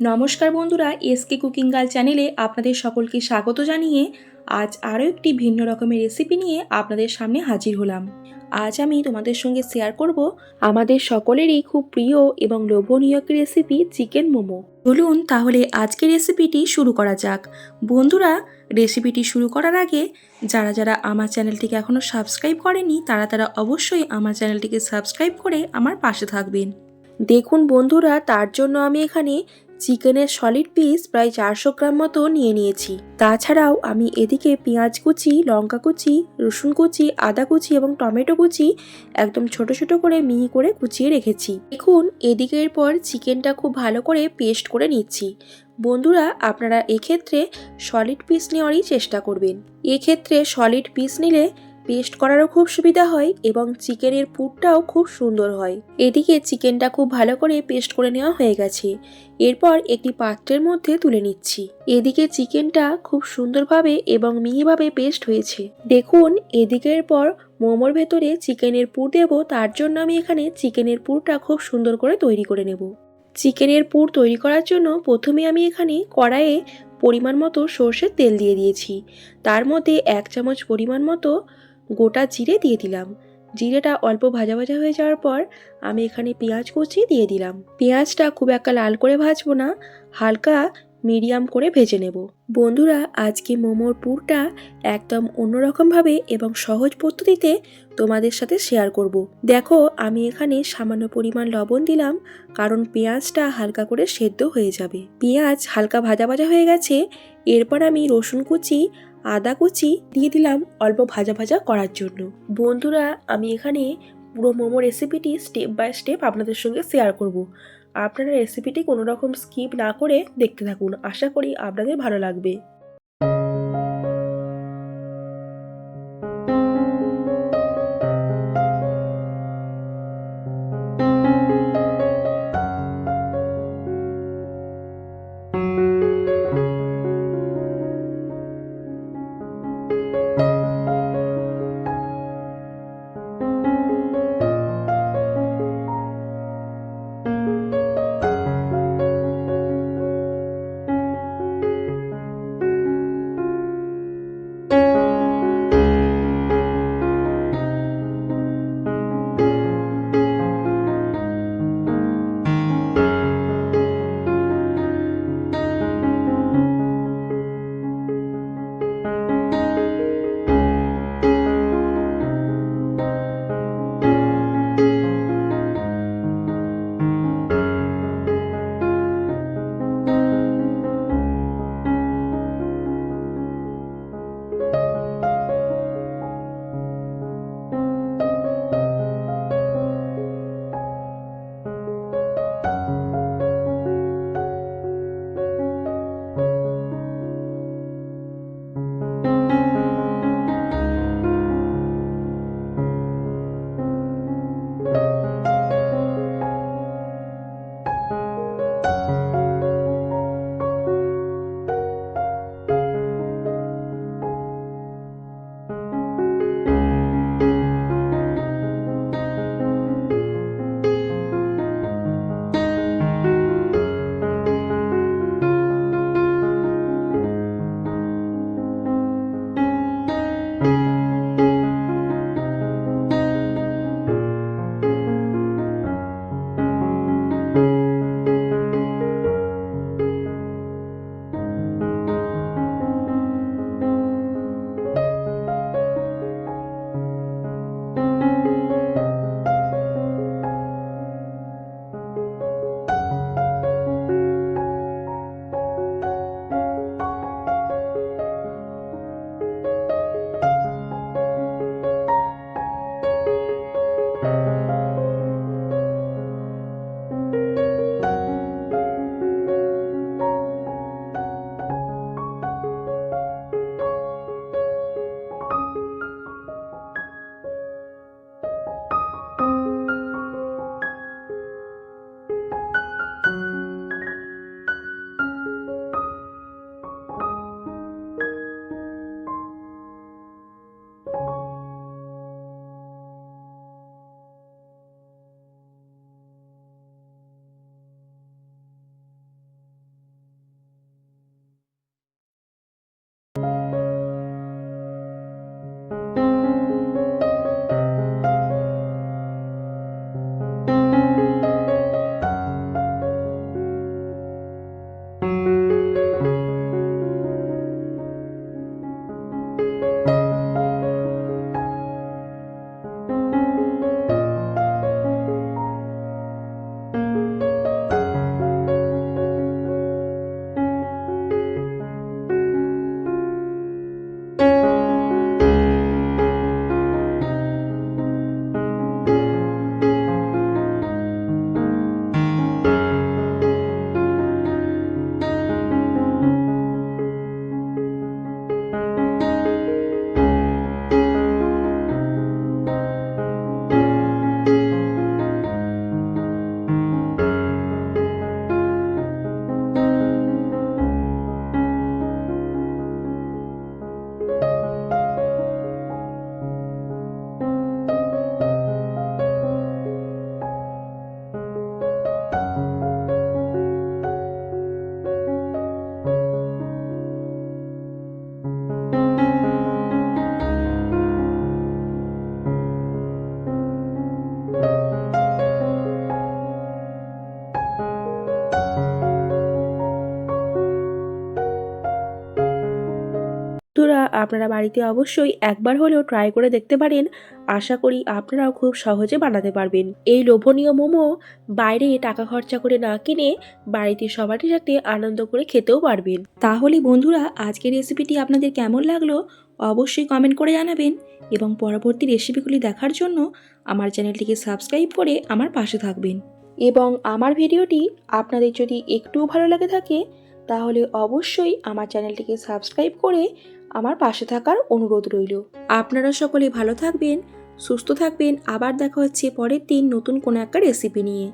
নমস্কার বন্ধুরা SK cooking girl চ্যানেলে আপনাদের সকলকে স্বাগত জানিয়ে আজ আরও একটি ভিন্ন রকমের রেসিপি নিয়ে আপনাদের সামনে হাজির হলাম। আজ আমি তোমাদের সঙ্গে শেয়ার করব আমাদের সকলেরই খুব প্রিয় এবং লোভনীয় একটি রেসিপি চিকেন মোমো। চলুন তাহলে আজকের রেসিপিটি শুরু করা যাক। বন্ধুরা রেসিপিটি শুরু করার আগে যারা যারা আমার চ্যানেলটিকে এখনও সাবস্ক্রাইব করেনি, তারা তারা অবশ্যই আমার চ্যানেলটিকে সাবস্ক্রাইব করে আমার পাশে থাকবেন। দেখুন বন্ধুরা, তার জন্য আমি এখানে চিকেনের সলিড পিস প্রায় চারশো গ্রাম মতো নিয়ে নিয়েছি। তাছাড়াও আমি এদিকে পেঁয়াজ কুচি, লঙ্কা কুচি, রসুন কুচি, আদা কুচি এবং টমেটো কুচি একদম ছোট ছোট করে মিহি করে কুচিয়ে রেখেছি। দেখুন এদিকের পর চিকেনটা খুব ভালো করে পেস্ট করে নিচ্ছি। বন্ধুরা, আপনারা এক্ষেত্রে সলিড পিস নেওয়ারই চেষ্টা করবেন। এক্ষেত্রে সলিড পিস নিলে পেস্ট করারও খুব সুবিধা হয় এবং চিকেনের পুরটাও খুব সুন্দর হয়। এদিকে চিকেনটা খুব ভালো করে পেস্ট করে নেওয়া হয়ে গেছে। এরপর একটি পাত্রের মধ্যে তুলে নিচ্ছি। এদিকে চিকেনটা খুব সুন্দরভাবে এবং মিহিভাবে পেস্ট হয়েছে। দেখুন, এদিকের পর মোমোর ভেতরে চিকেনের পুর দেব, তার জন্য আমি এখানে চিকেনের পুরটা খুব সুন্দর করে তৈরি করে নেব। চিকেনের পুর তৈরি করার জন্য প্রথমে আমি এখানে কড়াইয়ে পরিমাণ মতো সর্ষের তেল দিয়ে দিয়েছি। তার মধ্যে এক চামচ পরিমাণ মতো গোটা জিরে দিয়ে দিলাম। জিরেটা অল্প ভাজা ভাজা হয়ে যাওয়ার পর আমি এখানে পেঁয়াজ কুচি দিয়ে দিলাম। পেঁয়াজটা খুব একটা লাল করে ভাজবো না, হালকা মিডিয়াম করে ভেজে নেব। বন্ধুরা, আজকে মোমোর পুরটা একদম অন্যরকমভাবে এবং সহজ পদ্ধতিতে তোমাদের সাথে শেয়ার করব। দেখো, আমি এখানে সামান্য পরিমাণ লবণ দিলাম, কারণ পেঁয়াজটা হালকা করে সেদ্ধ হয়ে যাবে। পেঁয়াজ হালকা ভাজা ভাজা হয়ে গেছে, এরপর আমি রসুন কুচি আদা কুচি দিয়ে দিলাম অল্প ভাজা ভাজা করার জন্য। বন্ধুরা, আমি এখানে পুরো মোমো রেসিপিটি স্টেপ বাই স্টেপ আপনাদের সঙ্গে শেয়ার করব। আপনারা রেসিপিটি কোনো রকম স্কিপ না করে দেখতে থাকুন। আশা করি আপনাদের ভালো লাগবে। বন্ধুরা আপনারা বাড়িতে অবশ্যই একবার হলেও ট্রাই করে দেখতে পারেন। আশা করি আপনারাও খুব সহজে বানাতে পারবেন। এই লোভনীয় মোমো বাইরে টাকা খরচা করে না কিনে বাড়িতে সবারই সাথে আনন্দ করে খেতেও পারবেন। তাহলে বন্ধুরা, আজকের রেসিপিটি আপনাদের কেমন লাগল? অবশ্যই কমেন্ট করে জানাবেন এবং পরবর্তী রেসিপিগুলি দেখার জন্য আমার চ্যানেলটিকে সাবস্ক্রাইব করে আমার পাশে থাকবেন। এবং আমার ভিডিওটি আপনাদের যদি একটুও ভালো লাগে থাকে, তাহলে অবশ্যই আমার চ্যানেলটিকে সাবস্ক্রাইব করে আমার পাশে থাকার অনুরোধ রইল। আপনারা সকলে ভালো থাকবেন, সুস্থ থাকবেন। আবার দেখা হচ্ছে পরের দিন নতুন কোনো একটা রেসিপি নিয়ে।